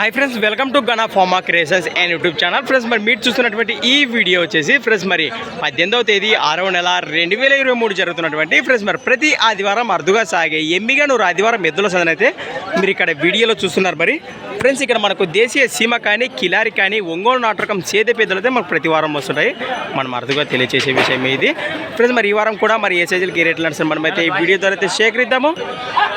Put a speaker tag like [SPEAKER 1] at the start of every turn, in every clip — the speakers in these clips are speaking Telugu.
[SPEAKER 1] Hi friends welcome to Gana pharma creations and YouTube channel friends మరి మీరు చూస్తున్నటువంటి ఈ వీడియో వచ్చేసి ఫ్రెండ్స్ మరి పద్దెనిమిదవ తేదీ ఆరవ నెల రెండు వేల ఇరవై మూడు జరుగుతున్నటువంటి ఫ్రెండ్స్ మరి ప్రతి ఆదివారం అరుదుగా సాగే ఎమ్మిగా నూరు ఆదివారం ఎద్దుల సదనైతే మీరు ఇక్కడ వీడియోలో చూస్తున్నారు మరి. ఫ్రెండ్స్ ఇక్కడ మనకు దేశీయ సీమ కానీ కిలారి కానీ ఒంగోలు నాటకం సేద పెద్దలు అయితే మనకు ప్రతి వారం వస్తుంటాయి. మనం అరుదుగా తెలియజేసే విషయం ఇది. ఫ్రెండ్స్ మరి ఈ వారం కూడా మరి ఏ సైజులకి ఏ రేట్లు నడుస్తుంది మనమైతే ఈ వీడియో ద్వారా అయితే సేకరిద్దాము.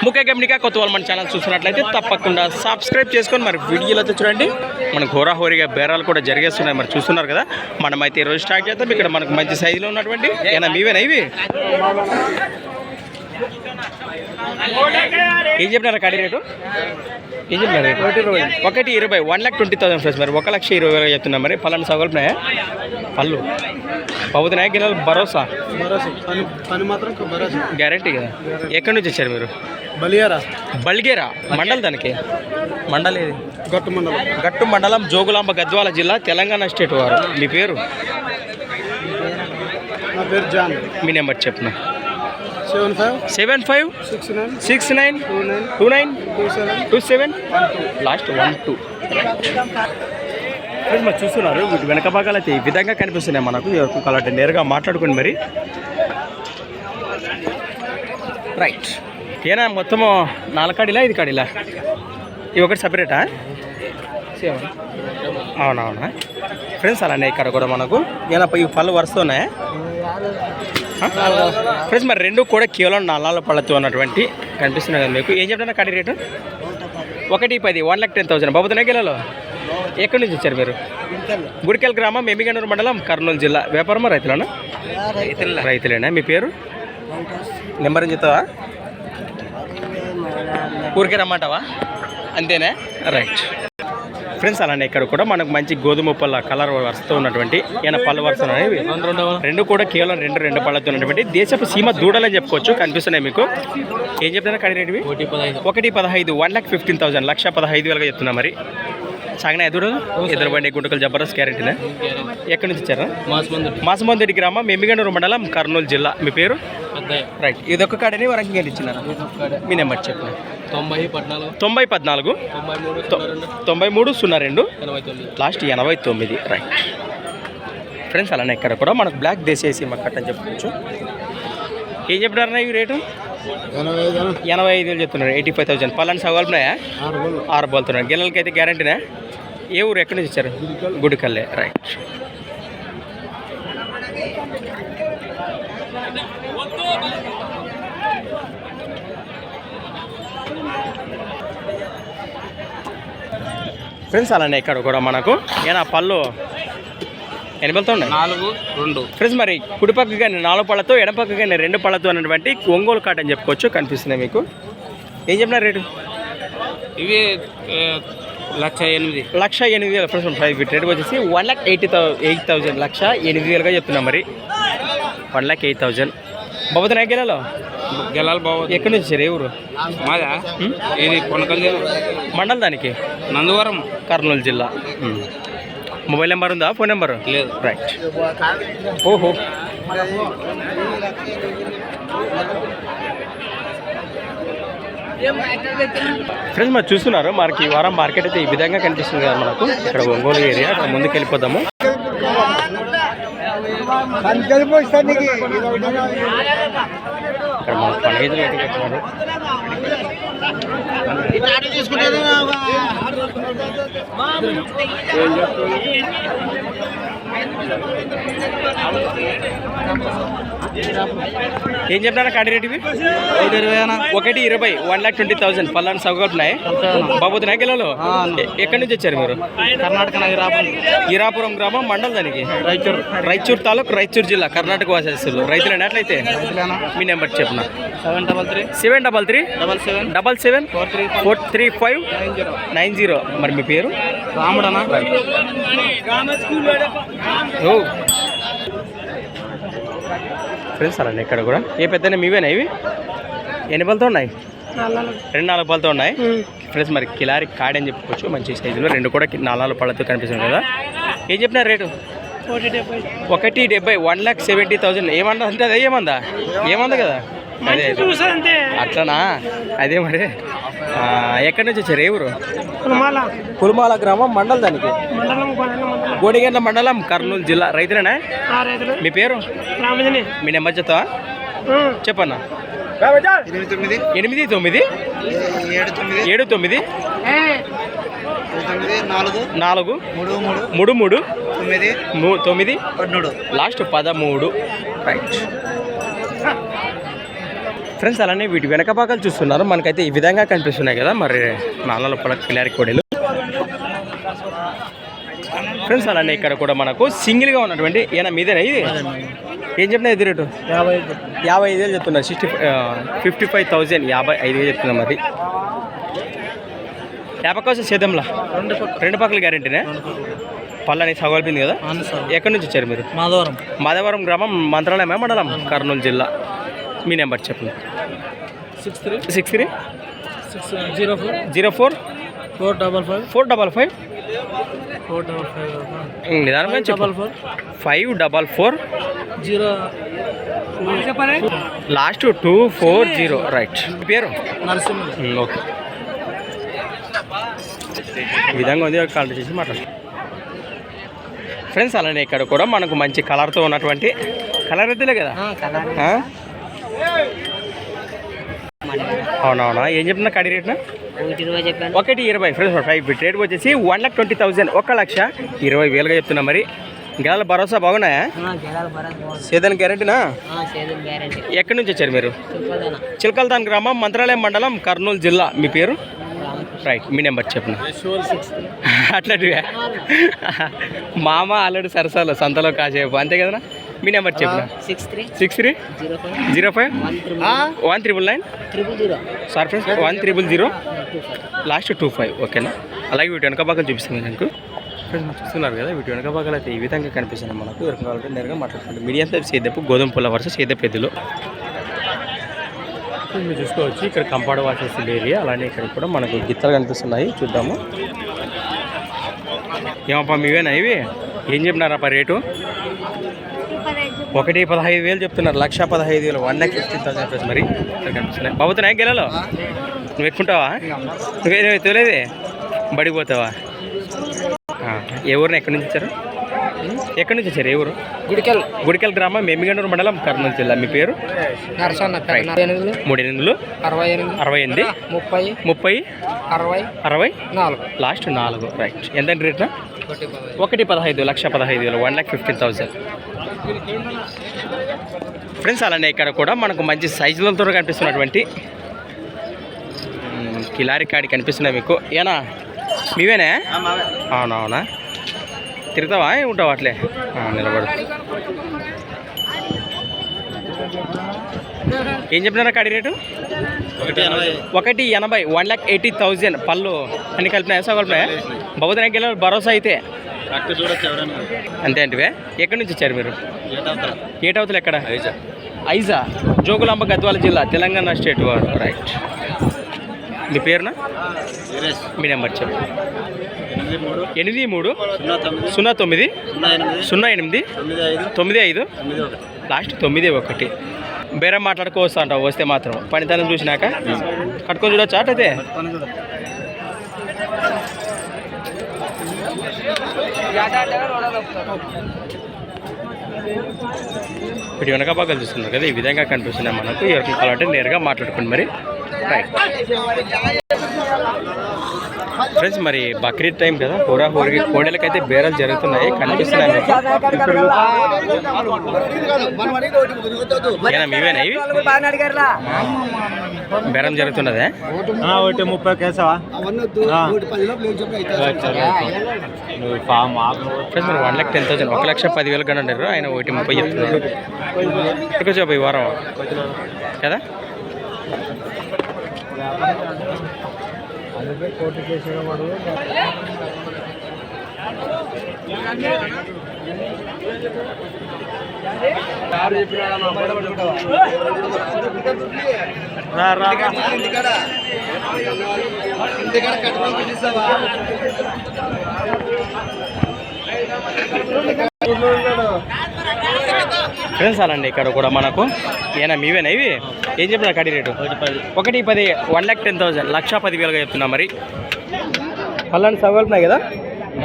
[SPEAKER 1] ముఖ్య గమనిక కొత్త వాళ్ళు మన ఛానల్ చూస్తున్నట్లయితే తప్పకుండా సబ్స్క్రైబ్ చేసుకొని మరి వీడియోలో అయితే చూడండి. మన హోరాహోరీగా బేరాలు కూడా జరిగేస్తున్నాయి. మరి చూస్తున్నారు కదా? మనమైతే ఈరోజు స్టార్ట్ చేద్దాం. ఇక్కడ మనకు మంచి సైజులో ఉన్నటువంటి ఏమైనా మీవేనా ఇవి? ఏం చెప్పినారా కడి రేటు? ఏం చెప్పినారు రేటు? ఒకటి ఇరవై ఒకటి ఇరవై one lakh twenty thousand friends మరి. ఒక లక్ష ఇరవై వేలు చెప్తున్నా మరి. పలానా సగలుపునాయా? పళ్ళు. పవుతున్నాయా గిన్నెలు భరోసా. గ్యారంటీ కదా. ఎక్కడి నుంచి వచ్చారు మీరు?
[SPEAKER 2] బలియారా?
[SPEAKER 1] బల్గేరా. మండల్ దానికి? మండల్ ఏది?
[SPEAKER 2] గట్టు మండలం.
[SPEAKER 1] గట్టు మండలం జోగులాంబ గద్వాల జిల్లా తెలంగాణ స్టేట్ వారు. మీ పేరు?
[SPEAKER 2] నా పేరు జాన్.
[SPEAKER 1] మీ నెంబర్ చెప్పిన?
[SPEAKER 2] Seven five? Six nine? Two nine?
[SPEAKER 1] Two nine?
[SPEAKER 2] Two seven?
[SPEAKER 1] Two seven? Last one two. మరి చూస్తున్నారు వీటి వెనక భాగాలు అయితే ఈ విధంగా కనిపిస్తున్నాయి మనకు. ఎవరికి కావాలంటే నేరుగా మాట్లాడుకుని మరి. రైట్. ఏనా మొత్తము నాలుగు కాడిలా ఐదు కాడిలా? ఇవి ఒకటి సపరేటా? అవునవునా? ఫ్రెండ్స్ అలానే ఇక్కడ కూడా మనకు. ఏనా ఈ పళ్ళు వరుస్తున్నాయా ఫ్రెండ్స్ మరి రెండు కూడా కేవలం నల్లాల పళ్ళతో ఉన్నటువంటి కనిపిస్తున్నాయి కదా మీకు. ఏం చెప్తున్నా కడి రేటు? ఒకటి పది వన్ లాక్ టెన్ థౌసండ్ బాబు గిలలో ఎక్కడి నుంచి వచ్చారు మీరు? గుడికెల్ గ్రామం ఎమ్మిగనూరు మండలం కర్నూలు జిల్లా. వ్యాపారమా రైతులనా? రైతులేనా? మీ పేరు? నెంబర్ ఏం చెప్తావా? ఊరికే రమ్మంటావా? అంతేనా? రైట్. ఫ్రెండ్స్ అలానే ఇక్కడ కూడా మనకు మంచి గోధుమ పళ్ళ కలర్ వరుసతో ఉన్నటువంటి ఈయన పళ్ళు వరుస అనేవి. రెండు కూడా కేవలం రెండు రెండు పళ్ళతో ఉన్నటువంటి దేశపు సీమ దూడలని చెప్పుకోవచ్చు కనిపిస్తున్నాయి మీకు. ఏం చెప్తున్నా రేటువి?
[SPEAKER 2] ఒకటి పదహైదు.
[SPEAKER 1] వన్ లాక్ ఫిఫ్టీన్ థౌసండ్ లక్ష పదహైదు వేలుగా చెప్తున్నా మరి. సాగిన ఎదురు? ఎదురు బండి గుంటకలు జబర్దస్త్ గ్యారెంటీనా? ఎక్కడి నుంచి
[SPEAKER 2] మాసమంది
[SPEAKER 1] మాసమందిడి గ్రామం ఎమ్మిగనూరు మండలం కర్నూలు జిల్లా. మీ పేరు? రైట్ ఇదొక కాడని వరకు ఇచ్చినారా? మీ నెంబర్ చెప్పిన
[SPEAKER 2] తొంభై పద్నాలుగు.
[SPEAKER 1] తొంభై పద్నాలుగు?
[SPEAKER 2] తొంభై మూడు
[SPEAKER 1] సున్నా రెండు. లాస్ట్ ఎనభై తొమ్మిది. రైట్ ఫ్రెండ్స్ అలానే ఇక్కడ కూడా మనకు బ్లాక్ దేశేసి మాకు కట్టని చెప్పుకోవచ్చు. ఏం చెప్పినారన్నా ఈ రేటు?
[SPEAKER 2] ఎనభై ఐదు
[SPEAKER 1] ఎనభై ఐదు వేలు చెప్తున్నారు. Eighty five thousand. పలానా సవాలున్నాయా
[SPEAKER 2] ఆరు
[SPEAKER 1] బోల్తున్నాడు గిన్నెలకి అయితే గ్యారంటీనా ఏ ఊరు? ఎక్కడి నుంచి ఇచ్చారు గుడికల్లే. రైట్ ఫ్రెండ్స్ అలానే ఇక్కడ కూడా మనకు. ఏనా పళ్ళు ఎన్ని పళ్ళతో ఉన్నాయి?
[SPEAKER 2] నాలుగు రెండు.
[SPEAKER 1] ఫ్రెండ్స్ మరి కుడిపక్క కానీ నాలుగు పళ్ళతో ఎడపక్క కానీ రెండు పళ్ళతో అన్నటువంటి ఒంగోలు కాట్ అని చెప్పుకోవచ్చు కనిపిస్తున్నాయి మీకు. ఏం చెప్పినారు రేటు?
[SPEAKER 2] ఇవి లక్ష ఎనిమిది.
[SPEAKER 1] లక్ష ఎనిమిది వేల. ఫ్రెండ్స్ ప్రైస్ వీటి రేట్ వచ్చేసి one lakh eighty thou eight thousand లక్ష ఎనిమిది వేలుగా చెప్తున్నాం మరి. వన్ లాక్ ఎయిట్ థౌజండ్ బాబుతో నాయకెళ్ళలో
[SPEAKER 2] గెలాలి? బాగుంది
[SPEAKER 1] ఎక్కడి నుంచి? ఏ ఊరు
[SPEAKER 2] మాదా? ఇది కొనకల్
[SPEAKER 1] మండల్ దానికి?
[SPEAKER 2] నందవరం.
[SPEAKER 1] కర్నూలు జిల్లా. మొబైల్ నెంబర్ ఉందా? Phone number?
[SPEAKER 2] లేదు.
[SPEAKER 1] రైట్. ఓహో. ఫ్రెండ్స్ మరి చూస్తున్నారు? మనకి ఈ వారం మార్కెట్ అయితే ఈ విధంగా కనిపిస్తుంది కదా మనకు. ఇక్కడ ఒంగోలు ఏరియా అక్కడ ముందుకు వెళ్ళిపోదాము ఇక్కడ మన పండుగ అయితే ਮਾਂ ਮੈਨੂੰ ਕਹੀ ਜਾ ఏం చెప్పినారా కాడి రేటు ఇవి? ఒకటి ఇరవై వన్ లాక్ ట్వంటీ థౌసండ్ పల్లాని సగలున్నాయి బాబోతు నాయకెళ్ళలో ఎక్కడి నుంచి వచ్చారు మీరు?
[SPEAKER 2] కర్ణాటక
[SPEAKER 1] ఈరాపురం గ్రామం మండల్ దానికి?
[SPEAKER 2] రైచూర్
[SPEAKER 1] రాయచూర్ తాలూకు రాయచూర్ జిల్లా కర్ణాటక వాసస్తులు రైతులు అట్లయితే? మీ నెంబర్ చెప్పిన?
[SPEAKER 2] Seven double three.
[SPEAKER 1] Seven double three?
[SPEAKER 2] Double seven.
[SPEAKER 1] Double seven
[SPEAKER 2] four three
[SPEAKER 1] four three five
[SPEAKER 2] nine zero.
[SPEAKER 1] మరి మీ పేరు?
[SPEAKER 2] రాముడనా?
[SPEAKER 1] ఫ్రెండ్స్ అలానే ఇక్కడ కూడా. ఏ పెద్ద మీవేనా ఇవి? ఎన్ని పళ్ళతో ఉన్నాయి? రెండు నాలుగు పళ్ళతో ఉన్నాయి. ఫ్రెండ్స్ మరి కిలారి కాడి అని చెప్పుకోవచ్చు. మంచి సైజులో రెండు కూడా నాలుగు పళ్ళతో కనిపిస్తుంది కదా. ఏం చెప్పినారు రేటు? ఒకటి డెబ్బై వన్ లాక్ సెవెంటీ థౌసండ్. ఏమన్నా అంటే అదే ఏమందా? ఏమందా కదా? అదే అట్లనా? అదే మరి. ఎక్కడి నుంచి వచ్చారు? ఏ ఊరు? పులిమాల. గ్రామం మండల్ దానికి. గోడిగండ్ల మండలం. కర్నూలు జిల్లా. రైతులేనా? మీ పేరు?
[SPEAKER 3] రామజని.
[SPEAKER 1] మీ నెంబర్ చెప్తావా? చెప్పన్నా.
[SPEAKER 4] ఎనిమిది తొమ్మిది.
[SPEAKER 1] ఎనిమిది తొమ్మిది?
[SPEAKER 4] ఏడు తొమ్మిది. నాలుగు. మూడు మూడు. తొమ్మిది.
[SPEAKER 1] మూ- తొమ్మిది? లాస్ట్ పదమూడు. రైట్. ఫ్రెండ్స్ అలానే వీటి వెనక భాగాలు చూస్తున్నారు. మనకైతే ఈ విధంగా కనిపిస్తున్నాయి కదా మరి నాన్నల పొడ కిలారి కోడీలు. ఫ్రెండ్స్ అలానే ఇక్కడ కూడా మనకు సింగిల్గా ఉన్నటువంటి ఈయన మీదేనా ఇది? ఏం చెప్పినా ఇది రేటు?
[SPEAKER 4] యాభై
[SPEAKER 1] యాభై ఐదు వేలు చెప్తున్నారు. సిక్స్టీ ఫిఫ్టీ ఫైవ్ థౌజండ్ యాభై ఐదు వేలు చెప్తున్నారు మరి. యాభై కోసం సేద్యంలా?
[SPEAKER 4] రెండు
[SPEAKER 1] రెండు పక్కల గ్యారెంటీనే? పళ్ళని సగలిపింది కదా? ఎక్కడి నుంచి వచ్చారు మీరు?
[SPEAKER 4] మాధవరం.
[SPEAKER 1] మాధవరం గ్రామం మంత్రాలయమే మండలం? కర్నూలు జిల్లా. మీ నెంబర్ చెప్పండి.
[SPEAKER 4] Six three
[SPEAKER 1] six three?
[SPEAKER 4] Six zero four.
[SPEAKER 1] Zero four?
[SPEAKER 4] Four double five.
[SPEAKER 1] Four double five?
[SPEAKER 4] Four double five
[SPEAKER 1] చెప్పు.
[SPEAKER 4] Double four.
[SPEAKER 1] Five double four?
[SPEAKER 4] Zero
[SPEAKER 1] last two four zero right. పేరు?
[SPEAKER 4] నరసింహ
[SPEAKER 1] ఓకే. ఈ విధంగా ఉంది కాల్ చేసి మాట్లాడు. ఫ్రెండ్స్ అలానే ఇక్కడ కూడా మనకు మంచి కలర్తో ఉన్నటువంటి కలర్ అయితేలే కదా? ఆ? అవునవునా? ఏం చెప్తున్నా కడి రేట్నా? ఒకటి ఇరవై. ఫ్రెండ్స్ ఫైవ్ ఫిట్ రేట్ వచ్చేసి వన్ లాక్ ట్వంటీ థౌసండ్ ఒక లక్ష ఇరవై వేలుగా చెప్తున్నా మరి. గెలాల భరోసా బాగున్నాయా? సేదన్ గ్యారెంటీనా ఎక్కడి నుంచి వచ్చారు మీరు? చిలకల్తాన్ గ్రామం మంత్రాలయం మండలం కర్నూలు జిల్లా. మీ పేరు? రైట్ మీ నెంబర్ చెప్పండి. అట్లాంటివే. మామ. అల్లుడు సరసాలు సంతలో కాసేపు. అంతే కదనా మీ నెంబర్ చెప్పిన
[SPEAKER 5] six three
[SPEAKER 1] six three
[SPEAKER 5] zero five one three
[SPEAKER 1] one triple nine sir friends one triple zero last two five ఓకేనా అలాగే వీటి వెనక భాగం చూపిస్తుంది మీకు. ఫ్రెండ్స్ చూస్తున్నారు కదా వీటి వెనక భాగాలు అయితే ఈ విధంగా కనిపిస్తున్నాయి మనకు. ఎవరికి కావాలంటే నేరుగా మాట్లాడుతుంది మీడియం టైప్ సేదపు గోధుమ పుల్ల వరుస సేదపు ఎద్దులు మీరు చూసుకోవచ్చు ఇక్కడ కంపాడ్ వాచెస్ ఏరియా. అలానే ఇక్కడ కూడా మనకు గిత్తలు కనిపిస్తున్నాయి. చూద్దాము. ఏమప్పా మీవేనా ఇవి? ఏం చెప్పినారప్ప రేటు? ఒకటి పదహైదు వేలు చెప్తున్నారు. లక్ష పదహైదు వేలు. One lakh fifteen thousand rupees మరి ఇక్కడ కనిపిస్తున్నాయి. బాబుతున్నాయి గెలలో? నువ్వు ఎక్కుంటావా? నువ్వే నువ్వు తెలియదే. బడికి పోతావా? ఏ ఊరిని ఎక్కడి నుంచి వచ్చారు ఎక్కడి నుంచి వచ్చారు? ఏ ఊరు?
[SPEAKER 4] గుడికెల్.
[SPEAKER 1] గుడికల్ గ్రామం మెమ్మిగండూరు మండలం కర్నూలు జిల్లా. మీ పేరు?
[SPEAKER 4] నరసన్న
[SPEAKER 1] మూడు ఎనిమిదిలు
[SPEAKER 4] అరవై ఎనిమిది.
[SPEAKER 1] అరవై ఎనిమిది?
[SPEAKER 4] ముప్పై.
[SPEAKER 1] ముప్పై?
[SPEAKER 4] అరవై.
[SPEAKER 1] అరవై?
[SPEAKER 4] నాలుగు.
[SPEAKER 1] లాస్ట్ నాలుగు. రైట్ ఎంత రేట్నా?
[SPEAKER 4] ఒకటి పదహైదు.
[SPEAKER 1] లక్ష పదహైదు వేలు. One lakh fifteen thousand friends అలానే ఇక్కడ కూడా మనకు మంచి సైజులతో కనిపిస్తున్నటువంటి కిలారి కాడి కనిపిస్తున్నాయి మీకు. ఏనా? మీవేనా? అవునవునా తిరుగుతావా? ఉంటావా అట్లే? నిలబడు. ఏం చెప్పినారా కాడి రేటు?
[SPEAKER 4] ఒకటి ఎనభై.
[SPEAKER 1] One lakh eighty thousand. పళ్ళు అన్ని కలిపినాయా? సగం కలిపినాయా? బహుదన గెలవాలి భరోసా అయితే. అంతే ఎక్కడి నుంచి వచ్చారు మీరు? ఏటవతలు. ఎక్కడ? ఐజా. జోగులాంబ గద్వాల జిల్లా తెలంగాణ స్టేట్ వారు. రైట్. మీ పేరున? మీ నెంబర్ చెప్పు.
[SPEAKER 4] ఎనిమిది మూడు. సున్నా తొమ్మిది.
[SPEAKER 1] సున్నా
[SPEAKER 4] ఎనిమిది. తొమ్మిది ఐదు.
[SPEAKER 1] లాస్ట్ తొమ్మిది ఒకటి. బేరం మాట్లాడుకోవస్తా అంటావు వస్తే మాత్రం. పనితనం చూసినాక. కట్టుకొని చూడొచ్చా అటైతే
[SPEAKER 4] చూడొచ్చు
[SPEAKER 1] ఇప్పుడు వెనక భాగాలు చూస్తున్నారు కదా ఈ విధంగా కనిపిస్తున్నాయి మనకు. ఎవరికి కావాలంటే నేరుగా మాట్లాడుకోండి మరి. రైట్ ఫ్రెండ్స్ మరి బక్రీద్ టైం కదా. హోరా హోరికి కోడలకైతే బేరాలు జరుగుతున్నాయి. కనిపిస్తున్నాయి. మీవేనా ఇవి? బేరం జరుగుతున్నదే?
[SPEAKER 2] ఒకటి ముప్పై కేసావా?
[SPEAKER 1] ఫ్రెండ్స్ మరి వన్ లాక్ టెన్ థౌసండ్ ఒక లక్ష పదివేలు కన్నారు ఆయన ఒకటి ముప్పై చెప్తున్నారు. ఈ వారం. కదా? నడిపే కోర్టు కేసులో వాడు. ఇంటికాడ ఫ్రెండ్స్ అండి ఇక్కడ కూడా మనకు ఏనా మీవేనా ఇవి? ఏం చెప్పినా కడి రేటు?
[SPEAKER 4] ఒకటి పది
[SPEAKER 1] వన్ ల్యాక్ టెన్ థౌసండ్. లక్ష పదివేలుగా చెప్తున్నా మరి. పల్లాంటి సవగలుపున్నాయి కదా?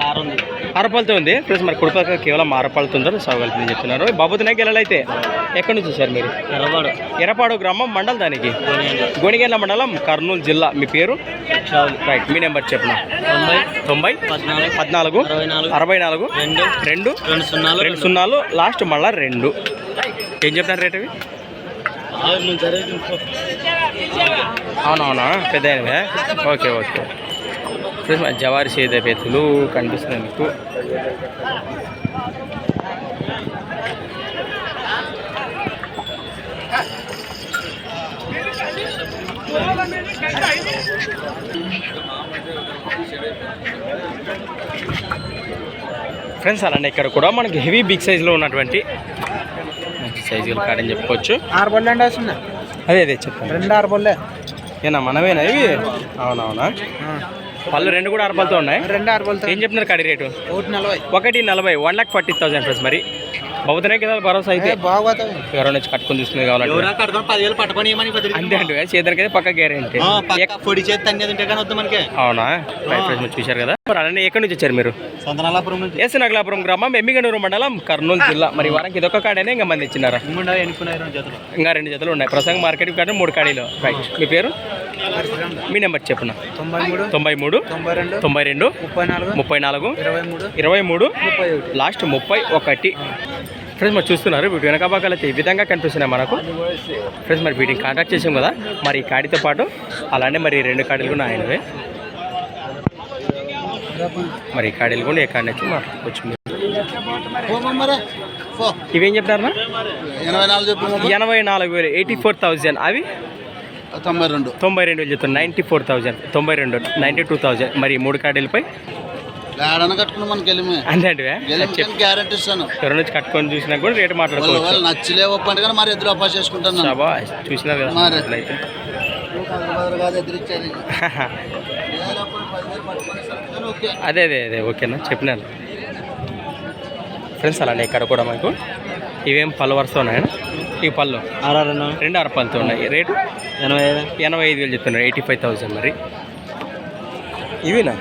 [SPEAKER 4] ఆరు ఉంది
[SPEAKER 1] అరపాలతో ఉంది. ప్లస్ మరి కుడిపక్క కేవలం అరపాలతో సవగలుపుని చెప్తున్నారు. బాబుతున్నాయి గెలలైతే ఎక్కడి నుంచి సార్ మీరు?
[SPEAKER 4] ఎర్రవాడు
[SPEAKER 1] ఎర్రపాడు గ్రామం మండలం దానికి? గొనిగేళ్ళ మండలం కర్నూలు జిల్లా. మీ పేరు? రైట్ మీ నెంబర్ చెప్పిన?
[SPEAKER 4] తొంభై.
[SPEAKER 1] తొంభై.
[SPEAKER 4] పద్నాలుగు. అరవై నాలుగు. రెండు.
[SPEAKER 1] రెండు.
[SPEAKER 4] రెండు సున్నాలు.
[SPEAKER 1] లాస్ట్ మళ్ళా రెండు. ఏం చెప్తారు రేట్ అవి? అవునవునా? పెద్ద ఓకే ఓకే. ఫ్రెండ్స్ మన జవారి సేద పెతులు కనిపిస్తున్నాయి మీకు ఫ్రెండ్స్ అలానే ఇక్కడ కూడా మనకి హెవీ బిగ్ సైజులో ఉన్నటువంటి మంచి సైజులు కాడని చెప్పుకోవచ్చు.
[SPEAKER 2] ఆరు బొల్లే అండి వస్తుంది.
[SPEAKER 1] అదే అదే చెప్పండి.
[SPEAKER 2] రెండు ఆరు బొల్లే.
[SPEAKER 1] ఏనా మనమేనా ఇవి? అవునవునా? పళ్ళు రెండు కూడా అరపలతో ఉన్నాయి.
[SPEAKER 2] రెండు బొల్లే
[SPEAKER 1] ఏం చెప్తున్నారు కడి రేటు?
[SPEAKER 2] ఒకటి నలభై.
[SPEAKER 1] ఒకటి నలభై one lakh forty thousand friends మరి. బహుతనే కదా భరోసా అయితే. ఎవరైనా వచ్చి కట్టుకొని తీసుకుని కావాలంటే. అంతే అయితే పక్క గ్యారెంటీ
[SPEAKER 4] పొడి చేతి
[SPEAKER 1] అవునా? చూశారు కదా? మరి అలానే ఎక్కడి నుంచి వచ్చారు మీరు?
[SPEAKER 4] సంతనాలాపురం నుంచి.
[SPEAKER 1] ఎస్ నగలాపురం గ్రామం ఎమ్మిగనూరు మండలం కర్నూలు జిల్లా. మరి వారానికి ఇదొక కాడనే ఇంకా మంది ఇచ్చినారా? ఇంకా రెండు జతలు ఉన్నాయి. ప్రసంగ మార్కెట్ కాడ మూడు కాడీలు. రైట్ మీ పేరు? మీ నెంబర్ చెప్పున?
[SPEAKER 2] తొంభై మూడు
[SPEAKER 1] తొంభై మూడు
[SPEAKER 2] తొంభై రెండు ముప్పై నాలుగు
[SPEAKER 1] ముప్పై నాలుగు
[SPEAKER 2] ఇరవై మూడు
[SPEAKER 1] ఇరవై మూడు
[SPEAKER 2] ముప్పై ఒకటి.
[SPEAKER 1] లాస్ట్ ముప్పై ఒకటి. ఫ్రెండ్స్ మరి చూస్తున్నారు. వీటి వెనక భాగాలు అయితే ఈ విధంగా కనిపిస్తున్నాయి మనకు. ఫ్రెండ్స్ మరి వీటిని కాంటాక్ట్ చేసాం కదా. మరి ఈ కాడితో పాటు అలానే మరి రెండు కాడీలు కూడా ఆయనవే. మరి ఈ కాడీలు కూడా ఏ కాడి నుంచి మాట్లాడుకోవచ్చు ఇవేం చెప్తారన్నా
[SPEAKER 5] ఎనభై నాలుగు
[SPEAKER 1] వేలు ఎయిటీ ఫోర్ థౌజండ్. అవి?
[SPEAKER 5] తొంభై రెండు.
[SPEAKER 1] తొంభై రెండు వేలు చెప్తాను నైంటీ ఫోర్ థౌజండ్ తొంభై రెండు నైంటీ టూ థౌజండ్. మరి మూడు కాడీలపై
[SPEAKER 5] ఏడన కట్టుకున్నాం మనకి వెళ్ళి
[SPEAKER 1] అంతే అండి
[SPEAKER 5] గెలిమి గ్యారెంటీ ఇస్తాను.
[SPEAKER 1] ఎవరి నుంచి కట్టుకొని చూసినా కూడా రేటు
[SPEAKER 5] వాళ్ళు నచ్చలే ఒప్పండి కానీ మరి ఎదురు అపాస్ చేసుకుంటాను
[SPEAKER 1] షాబా చూసినారు కదా
[SPEAKER 5] మరి.
[SPEAKER 1] అదే అదే అదే ఓకేనా? చెప్పినాను ఫ్రెండ్స్ అలానే ఇక్కడ కూడా మాకు ఇవేం పళ్ళు వరుస ఉన్నాయా? ఈ పళ్ళు.
[SPEAKER 4] ఆర్ఆర్
[SPEAKER 1] రెండు అరపలతో ఉన్నాయి. రేటు?
[SPEAKER 4] ఎనభై ఐదు.
[SPEAKER 1] ఎనభై ఐదు వేలు చెప్తున్నారు. ఎయిటీ ఫైవ్ థౌసండ్ మరి. ఇవేనా?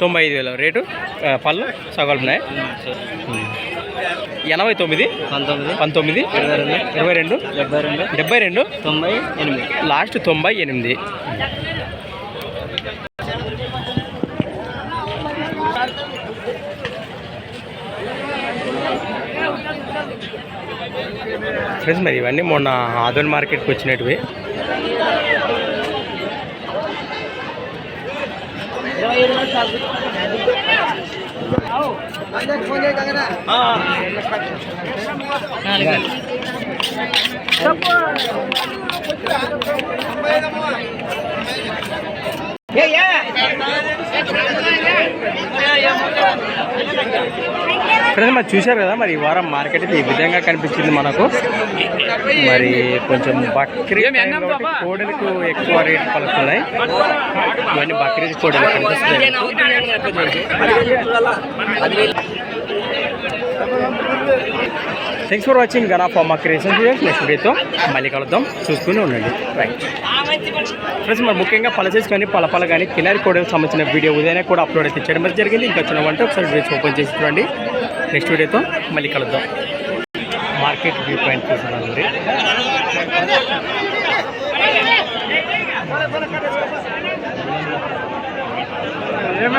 [SPEAKER 4] తొంభై ఐదు.
[SPEAKER 1] వేలు. రేటు? పళ్ళు? సగలున్నాయి ఎనభై తొమ్మిది.
[SPEAKER 4] పంతొమ్మిది.
[SPEAKER 1] పంతొమ్మిది.
[SPEAKER 4] ఇరవై రెండు.
[SPEAKER 1] ఇరవై రెండు.
[SPEAKER 4] డెబ్బై రెండు.
[SPEAKER 1] డెబ్బై రెండు.
[SPEAKER 4] తొంభై ఎనిమిది.
[SPEAKER 1] లాస్ట్ తొంభై ఎనిమిది. ఫ్రెండ్స్ మరి ఇవన్నీ మొన్న ఆదోన్ మార్కెట్కి వచ్చినట్టువి. చెప్పు. ఫ్రెండ్స్ మరి చూశారు కదా మరి ఈ వారం మార్కెట్ ఈ విధంగా కనిపించింది మనకు. మరి కొంచెం బక్రీద్ కోడలకు ఎక్కువ రేట్ పలుకుతున్నాయి. ఇవన్నీ బక్రీద్ కోడలు కనిపిస్తున్నాయి. Thanks for watching Gana pharma creation next వీడియోతో మళ్ళీ కలుద్దాం. చూస్తూనే ఉండండి. రైట్ ఫ్రెండ్స్ మరి ముఖ్యంగా పలసెస్ కానీ పలపల కానీ కిలారి కోడలకు సంబంధించిన వీడియో ఉదయం కూడా అప్లోడ్ అయితే చేయడం జరిగింది. ఇంకా వంట ఒకసారి ఓపెన్ చేసి చూడండి. నెక్స్ట్ వీడియోతో మళ్ళీ కలుద్దాం. మార్కెట్ వ్యూ పాయింట్ చూస్తున్నాను మరి
[SPEAKER 3] ఏం